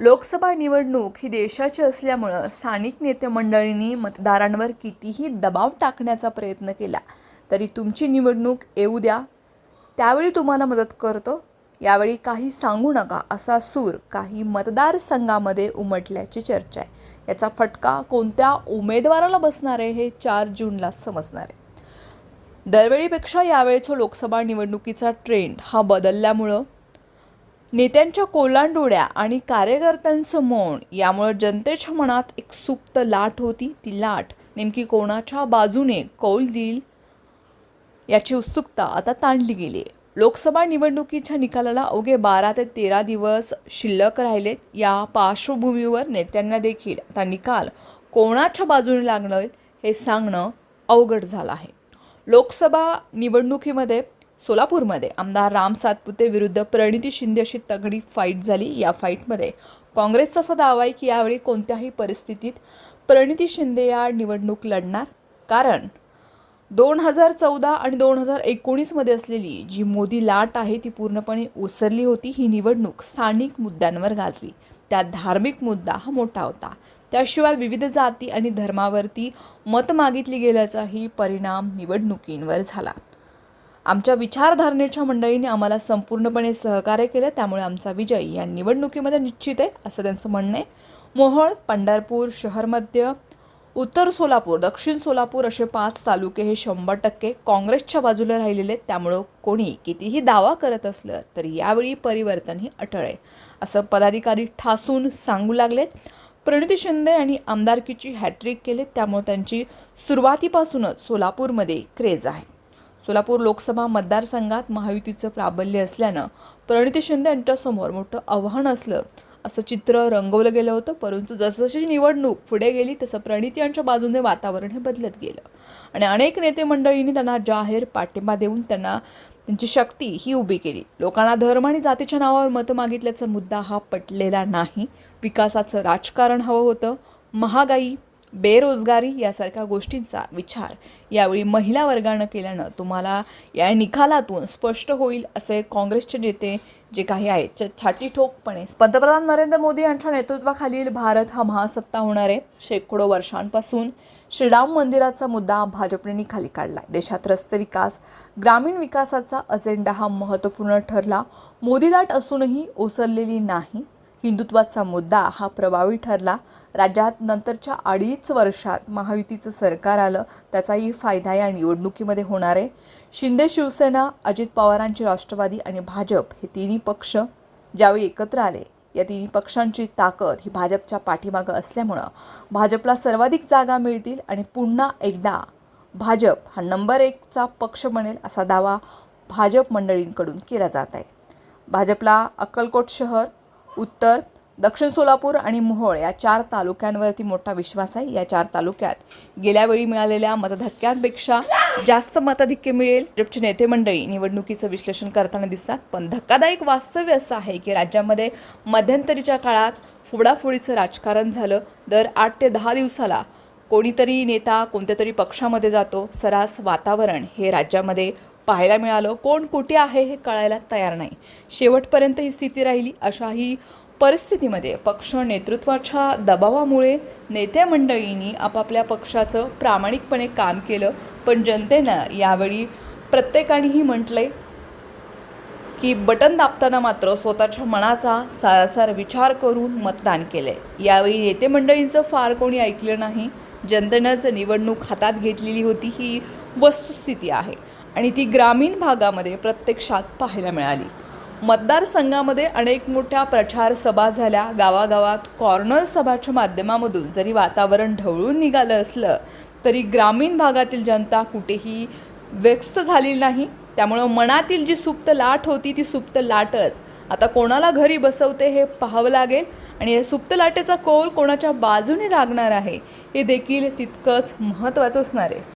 लोकसभा निवडणूक ही देशाची असल्यामुळं स्थानिक नेते मंडळींनी मतदारांवर कितीही दबाव टाकण्याचा प्रयत्न केला तरी तुमची निवडणूक येऊ द्या. त्यावेळी तुम्हाला मदत करतो. यावेळी काही सांगू नका असा सूर काही मतदारसंघामध्ये उमटल्याची चर्चा आहे. याचा फटका कोणत्या उमेदवाराला बसणार आहे हे चार जूनला समजणार आहे. दरवेळीपेक्षा यावेळीचा लोकसभा निवडणुकीचा ट्रेंड हा बदलल्यामुळं नेत्यांच्या कोलांडोळ्या आणि कार्यकर्त्यांचं मौन यामुळे जनतेच्या मनात एक सुप्त लाट होती. ती लाट नेमकी कोणाच्या बाजूने कौल देईल याची उत्सुकता आता ताणली गेली आहे. लोकसभा निवडणुकीच्या निकालाला अवघे बारा ते तेरा दिवस शिल्लक राहिलेत या पार्श्वभूमीवर नेत्यांना देखील आता निकाल कोणाच्या बाजूने लागणार हे सांगणं अवघड झालं आहे. लोकसभा निवडणुकीमध्ये सोलापूरमध्ये आमदार राम सातपुते विरुद्ध प्रणिती शिंदे अशी तगडी फाईट झाली. या फाईटमध्ये काँग्रेसचा असा दावा आहे की यावेळी कोणत्याही परिस्थितीत प्रणिती शिंदे या निवडणूक लढणार. कारण दोन हजार चौदा आणि दोन हजार एकोणीसमध्ये असलेली जी मोदी लाट आहे ती पूर्णपणे ओसरली होती. ही निवडणूक स्थानिक मुद्द्यांवर गाजली. त्यात धार्मिक मुद्दा हा मोठा होता. त्याशिवाय विविध जाती आणि धर्मावरती मत मागितली गेल्याचाही परिणाम निवडणुकींवर झाला. आमच्या विचारधारणेच्या मंडळींनी आम्हाला संपूर्णपणे सहकार्य केलं त्यामुळे आमचा विजय या निवडणुकीमध्ये निश्चित आहे असं त्यांचं म्हणणं आहे. मोहोळ पंढरपूर शहर मध्य उत्तर सोलापूर दक्षिण सोलापूर असे पाच तालुके हे शंभर टक्के काँग्रेसच्या बाजूला राहिलेले आहेत त्यामुळं कोणी कितीही दावा करत असलं तरी यावेळी परिवर्तन हे अटळ आहे असं पदाधिकारी ठासून सांगू लागलेत. प्रणिती शिंदे यांनी आमदारकीची हॅट्रिक केले त्यामुळे त्यांची सुरुवातीपासूनच सोलापूरमध्ये क्रेज आहे. सोलापूर लोकसभा मतदारसंघात महायुतीचं प्राबल्य असल्यानं प्रणिती शिंदे यांच्यासमोर मोठं आव्हान असलं असं चित्र रंगवलं गेलं होतं. परंतु जसजशी निवडणूक पुढे गेली तसं प्रणिती यांच्या बाजूने वातावरण हे बदलत गेलं. आणि अनेक नेते मंडळींनी त्यांना जाहीर पाठिंबा देऊन त्यांना त्यांची शक्ती ही उभी केली. लोकांना धर्म आणि जातीच्या नावावर मतं मागितल्याचा मुद्दा हा पटलेला नाही. विकासाचं राजकारण हवं होतं. महागाई बेरोजगारी यासारख्या गोष्टींचा विचार यावेळी महिला वर्गानं केल्यानं तुम्हाला या निकालातून स्पष्ट होईल असे काँग्रेसचे नेते जे काही आहेत ते छाती ठोकपणे पंतप्रधान नरेंद्र मोदी यांच्या नेतृत्वाखालील भारत हा महासत्ता होणार आहे. शेकडो वर्षांपासून श्रीराम मंदिराचा मुद्दा भाजपने खाली काढला देशात रस्ते विकास ग्रामीण विकासाचा अजेंडा हा महत्त्वपूर्ण ठरला. मोदी लाट असूनही ओसरलेली नाही. हिंदुत्वाचा मुद्दा हा प्रभावी ठरला. राज्यात नंतरच्या अडीच वर्षात महायुतीचं सरकार आलं त्याचाही फायदा या निवडणुकीमध्ये होणार आहे. शिंदे शिवसेना अजित पवारांची राष्ट्रवादी आणि भाजप हे तिन्ही पक्ष ज्यावेळी एकत्र आले या तिन्ही पक्षांची ताकद ही भाजपच्या पाठीमागं असल्यामुळं भाजपला सर्वाधिक जागा मिळतील आणि पुन्हा एकदा भाजप हा नंबर एकचा पक्ष बनेल असा दावा भाजप मंडळींकडून केला जात आहे. भाजपला अक्कलकोट शहर उत्तर दक्षिण सोलापूर आणि मोहोळ या चार तालुक्यांवरती मोठा विश्वास आहे. या चार तालुक्यात गेल्यावेळी मिळालेल्या मतधक्क्यांपेक्षा जास्त मताधिक्य मिळेल. भाजपचे नेते मंडळी निवडणुकीचं विश्लेषण करताना दिसतात. पण धक्कादायक वास्तव्य असं आहे की राज्यामध्ये मध्यंतरीच्या काळात फुडाफुडीचं राजकारण झालं. दर आठ ते दहा दिवसाला कोणीतरी नेता कोणत्या तरी पक्षामध्ये जातो. सरास वातावरण हे राज्यामध्ये पाहायला मिळालं. कोण कुठे आहे हे कळायला तयार नाही. शेवटपर्यंत ही स्थिती राहिली. अशाही परिस्थितीमध्ये पक्ष नेतृत्वाच्या दबावामुळे नेत्या मंडळींनी आपापल्या पक्षाचं प्रामाणिकपणे काम केलं. पण जनतेनं यावेळी प्रत्येकानेही म्हटलंय की बटन दाबताना मात्र स्वतःच्या मनाचा सारासार विचार करून मतदान केले यावेळी नेते मंडळींचं फार कोणी ऐकलं नाही. जनतेनंच निवडणूक हातात घेतलेली होती. ही वस्तुस्थिती आहे. आणि ती ग्रामीण भागामध्ये प्रत्यक्षात पाहायला मिळाली. मतदारसंघामध्ये अनेक मोठ्या प्रचार सभा झाल्या. गावागावात कॉर्नर सभाच्या माध्यमामधून जरी वातावरण ढवळून निघालं असलं तरी ग्रामीण भागातील जनता कुठेही व्यस्त झालेली नाही. त्यामुळं मनातील जी सुप्त लाट होती ती सुप्त लाटच. आता कोणाला घरी बसवते हे पाहावं लागेल. आणि या सुप्त लाटेचा कौल कोणाच्या बाजूने लागणार आहे हे देखील तितकंच महत्त्वाचं असणार आहे.